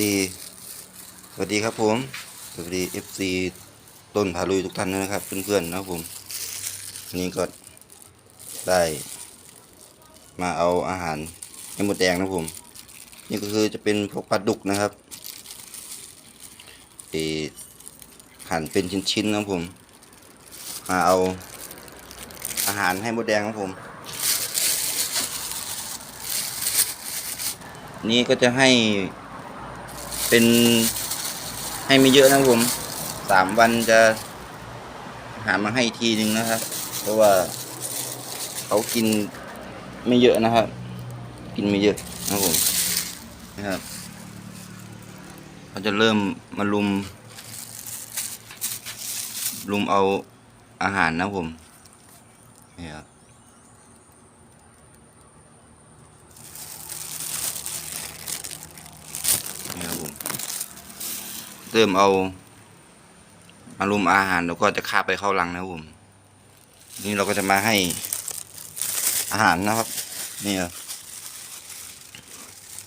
ดี สวัสดีครับผม สวัสดี FC ต้นพาลุยทุกท่านนะครับ เพื่อนๆนะครับผมวันนี้ก็ได้ มาเอาอาหารให้หมดแดงนะผม นี่ก็คือจะเป็นพวกปลาดุกนะครับเอหั่นเป็นชิ้นๆนะผม มาเอาอาหารให้หมดแดงนะผมนี่ก็จะให้ เป็นให้ไม่เยอะนะครับผมสามวันจะหามาให้ทีหนึ่งนะครับ เพราะว่าเขากินไม่เยอะนะครับ กินไม่เยอะนะครับผมนะครับเขาจะเริ่มมาลุม ลุมเอาอาหารนะผมนี่ครับ นี่ครับผม เริ่มเอามารุมอาหารแล้วก็จะคาบไปเข้ารังนะผมนี่เราก็จะมาให้อาหารนะครับ นี่ครับ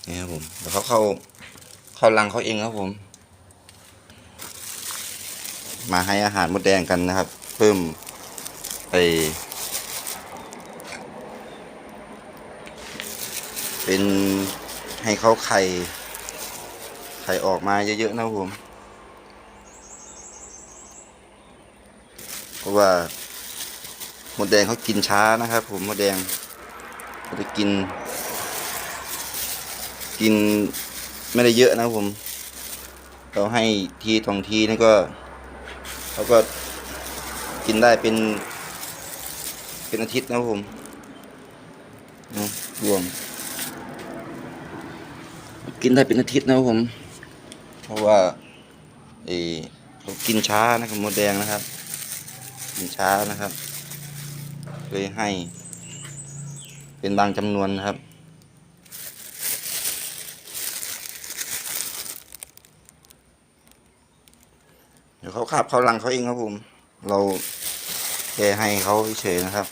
นี่ครับผมเดี๋ยวเขาเข้าเข้ารังเขาเองครับผม มาให้อาหารมดแดงกันนะครับ เพิ่มไปเป็นให้เขาไข่ไข่ออกมาเยอะๆนะครับผม เพราะว่า หมดแดงเขากินช้านะครับ ผมหมดแดงเขาจะกิน กินไม่ได้เยอะนะผม เราให้ทีสองทีนี่ก็เขาก็กินได้เป็น เป็นอาทิตย์นะผมรวม กินได้เป็นอาทิตย์นะผม เพราะว่าเออเขากินช้านะครับมดแดงนะครับ กินช้านะครับ เลยให้ เป็นบางจำนวนนะครับ เดี๋ยวเขาคาบเขารังเขาเองครับผม เราแค่ให้เขาเฉยนะครับ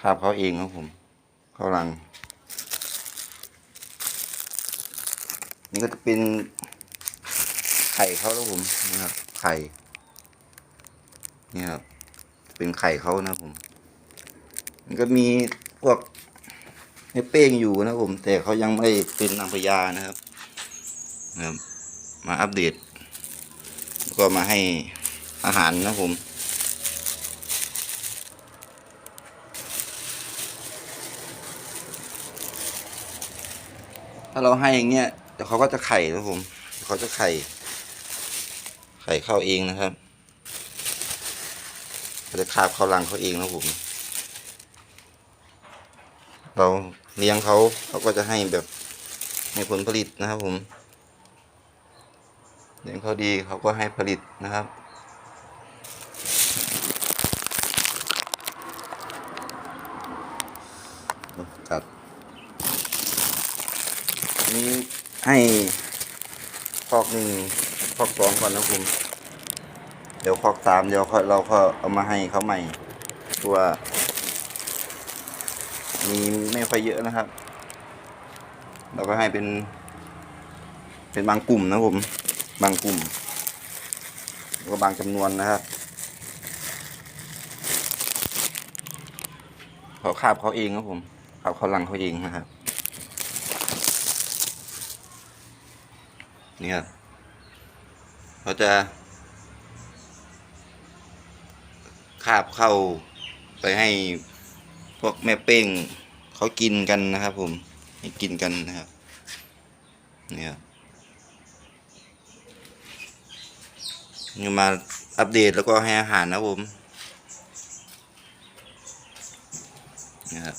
คาบเขาเองครับผม เขารัง นี่ก็จะเป็น ไข่เขาแล้วผมนะครับไข่นี่ครับเป็นไข่เขานะผม มันก็มีพวกเนื้เป้งอยู่นะครับผม แต่เขายังไม่เป็นนางพญานะครับนะครับมาอัปเดตก็มาให้อาหารนะครับผมถ้าเราให้อย่างเงี้ยเดี๋ยวเขาก็จะไข่นะครับผมเขาจะไข่ ไข่เข้าเองนะครับเขาจะคาบเข้ารังเขาเองนะผม เราเลี้ยงเขาเขาก็จะให้แบบให้ผลผลิตนะครับผม เลี้ยงเขาดีเขาก็ให้ผลิตนะครับครับนี้ให้คอกหนึ่ง คอกสองก่อนนะผมเดี๋ยวคอกสามเดี๋ยวเราก็เอามาให้เขาใหม่เพราะว่ามีไม่ค่อยเยอะนะครับ เราก็ให้เป็น เป็นบางกลุ่มนะผม บางกลุ่มก็บางจำนวนนะครับเขาคาบเขาเองครับผมคาบเขาหลังเขาเองนะครับ นี่ครับ เขาจะคาบเข้าไปให้พวกแม่เป้งเขากินกันนะครับผมให้กินกันนะครับนี่ครับนี่มาอัปเดตแล้วก็ให้อาหารนะครับผมนี่ครับ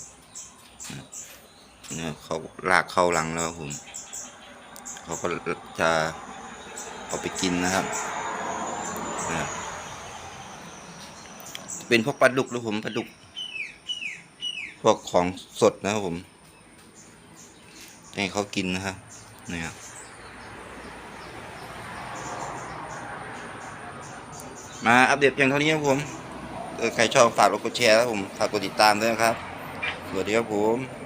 เนี่ยเขาลากเข้าหลังแล้วครับผม เขาก็จะ เอาไปกินนะครับเป็นพวกปลาดุกหรือผมปลาดุก พวกของสดนะครับผมให้เขากินนะครับนี่ครับมาอัปเดตเพียงเท่านี้ครับผมใครชอบฝากกดแชร์ครับผมฝากกดติดตามด้วยนะครับสวัสดีครับผม